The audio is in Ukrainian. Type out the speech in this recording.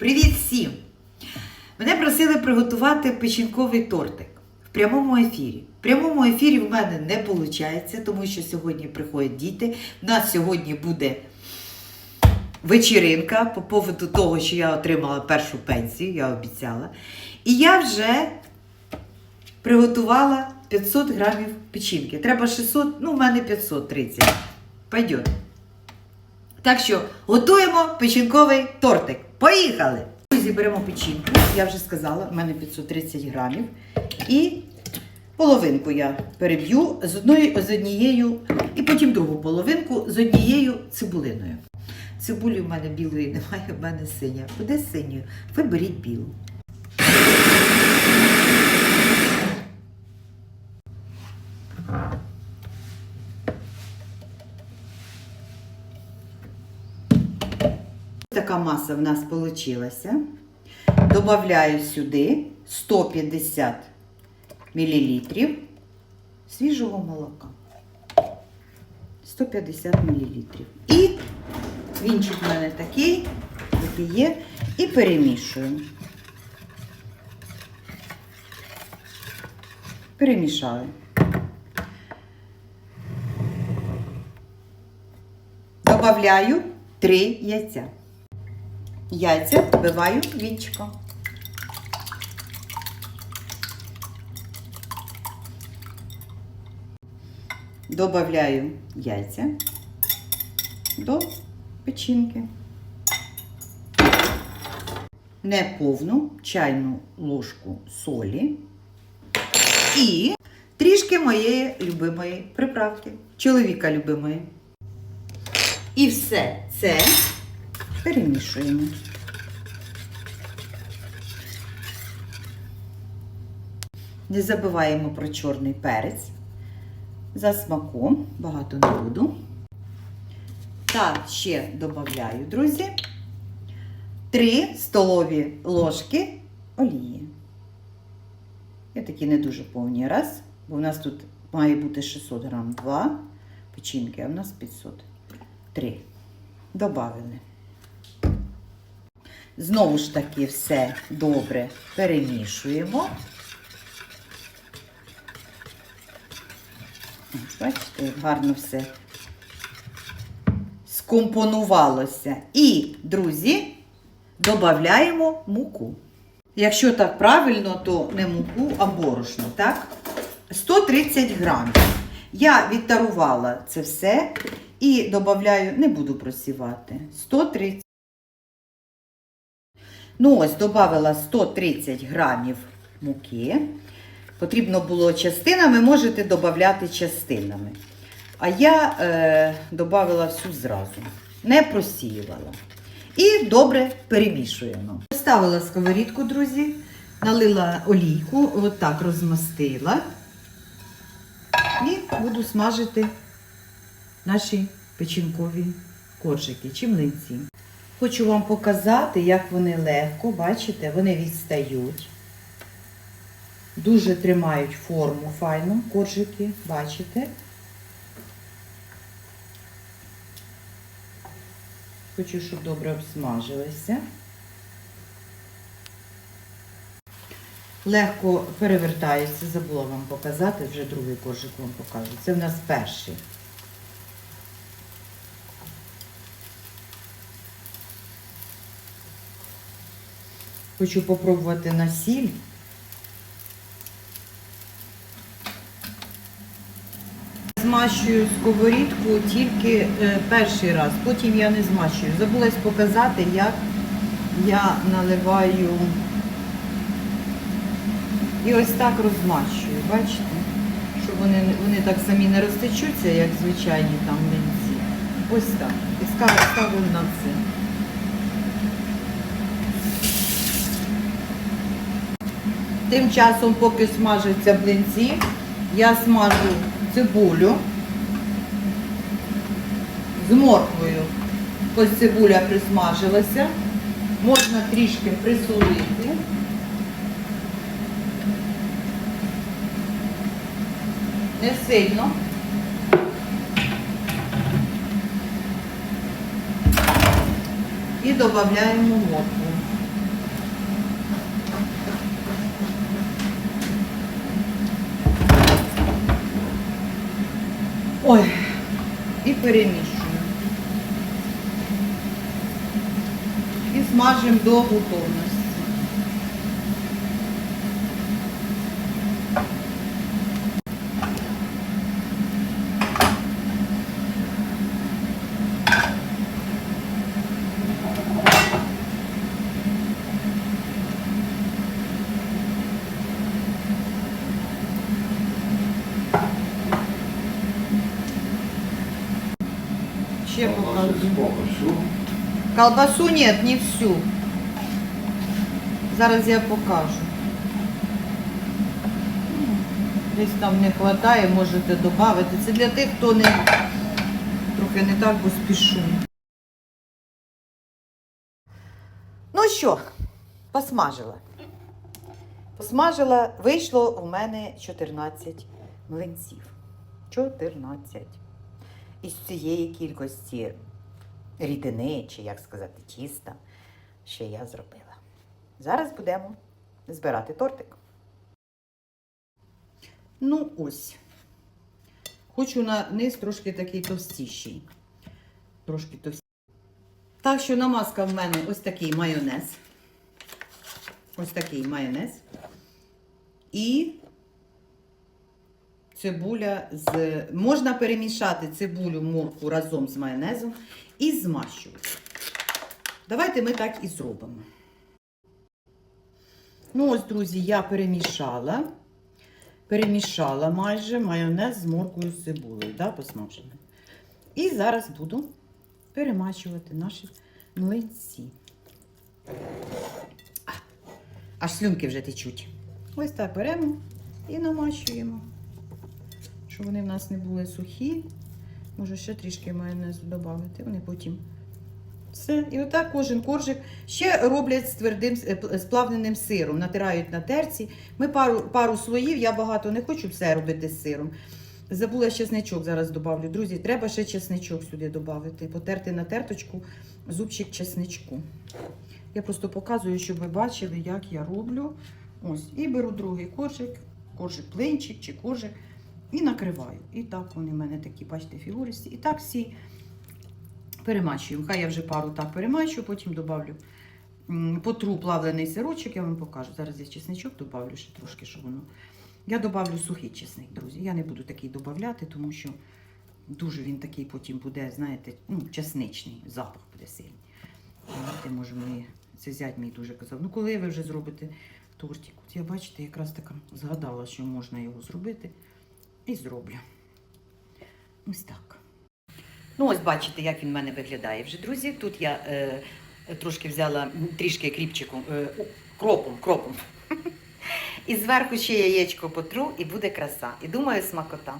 Привіт всім! Мене просили приготувати печінковий тортик в прямому ефірі. В прямому ефірі в мене не виходить, тому що сьогодні приходять діти. У нас сьогодні буде вечіринка по поводу того, що я отримала першу пенсію, я обіцяла. І я вже приготувала 500 грамів печінки. Треба 600, ну, в мене 530. Пойдет. Так що готуємо печінковий тортик. Поїхали! Друзі, беремо печінку, я вже сказала, в мене 530 грамів. І половинку я переб'ю з, одною, з однією, і потім другу половинку з однією цибулиною. Цибулі в мене білої немає, в мене синя. Буде синьою? Ви беріть білу. Така маса в нас вийшла. Добавляю сюди 150 мл свіжого молока. 150 мл. І вінчик в мене такий, який є, і перемішую. Перемішаю. Добавляю 3 яйця. Яйця вбиваю вінчиком. Добавляю яйця до печінки. Неповну чайну ложку солі і трішки моєї любимої приправки, чоловіка любимої. І все це перемішуємо. Не забуваємо про чорний перець. За смаком, багато не буду. Та ще додаю, друзі, 3 столові ложки олії. Я такі не дуже повні раз, бо в нас тут має бути 600 грам 2 печінки, а в нас 500. 3. Добавили. Знову ж таки все добре перемішуємо. Бачите, гарно все скомпонувалося. І, друзі, додаємо муку. Якщо так правильно, то не муку, а борошно, так? 130 грамів. Я відтарувала це все і додаю, не буду просівати, 130. Ну, ось, додала 130 грамів муки. Потрібно було частинами, можете додати частинами. А я е, додала всю зразу, не просіювала. І добре перемішуємо. Поставила сковорідку, друзі, налила олійку, отак розмастила. І буду смажити наші печінкові коржики чи млинці. Хочу вам показати, як вони легко, бачите, вони відстають. Дуже тримають форму файну, коржики, бачите? Хочу, щоб добре обсмажилися. Легко перевертаються, забула вам показати, вже другий коржик вам покажу. Це в нас перший. Хочу попробувати на сіль. Змащую сковорідку тільки е, перший раз, потім я не змащую. Забулась показати, як я наливаю і ось так розмащую, бачите? Щоб вони, вони так самі не розтечуться, як звичайні там млинці. Ось так. І ставлю на це. Тим часом, поки смажаться блинці, я смажу цибулю з морквою. Ось цибуля присмажилася. Можна трішки присолити. Не сильно. І додаємо моркву. Ой, і перемішуємо. І смажимо до готовності. Покажу. Колбасу нет, не всю. Зараз я покажу. Десь там не вистачає, можете додати. Це для тих, хто не трохи не так поспішу. Ну що, посмажила. Посмажила, вийшло у мене 14 млинців. 14. Із цієї кількості рідини, чи як сказати, тіста, ще я зробила. Зараз будемо збирати тортик. Ну, ось. Хочу на низ трошки такий товстіший. Трошки товстіший. Так що намазка в мене ось такий майонез. Ось такий майонез. І цибуля з. Можна перемішати цибулю, морку разом з майонезом і змащувати. Давайте ми так і зробимо. Ну, ось, друзі, я перемішала. Перемішала майже майонез з моркою з цибулею, да, посмаженою. І зараз буду перемачувати наші млинці. Аж слюнки вже течуть. Ось так беремо і намащуємо, щоб вони в нас не були сухі. Може ще трішки майонезу додати, вони потім. Все. І отак кожен коржик ще роблять з твердим з пл- з плавненим сиром, натирають на терці. Ми пару, пару слоїв, я багато не хочу все робити з сиром. Забула чесничок зараз добавлю. Друзі, треба ще чесничок сюди додати. Потерти на терточку зубчик чесничку. Я просто показую, щоб ви бачили, як я роблю. Ось, і беру другий коржик, коржик плинчик чи коржик, і накриваю. І так вони в мене такі, бачите, фігуристі. І так всі перемачуємо. Хай я вже пару так перемачу, потім добавлю потру плавлений сирочок, я вам покажу. Зараз я чесничок добавлю ще трошки, щоб воно. Я добавлю сухий чесник, друзі. Я не буду такий додавати, тому що дуже він такий потім буде, знаєте, ну, чесничний, запах буде сильний. Знаєте, може, ми, це зять мій дуже казав. Ну, коли ви вже зробите тортик? От я бачите, якраз така згадала, що можна його зробити. І зроблю. Ось так. Ну, ось бачите, як він в мене виглядає вже, друзі. Тут я е, трошки взяла трішки кріпчиком, е, кропом, кропом. І зверху ще яєчко потру, і буде краса. І думаю, смакота.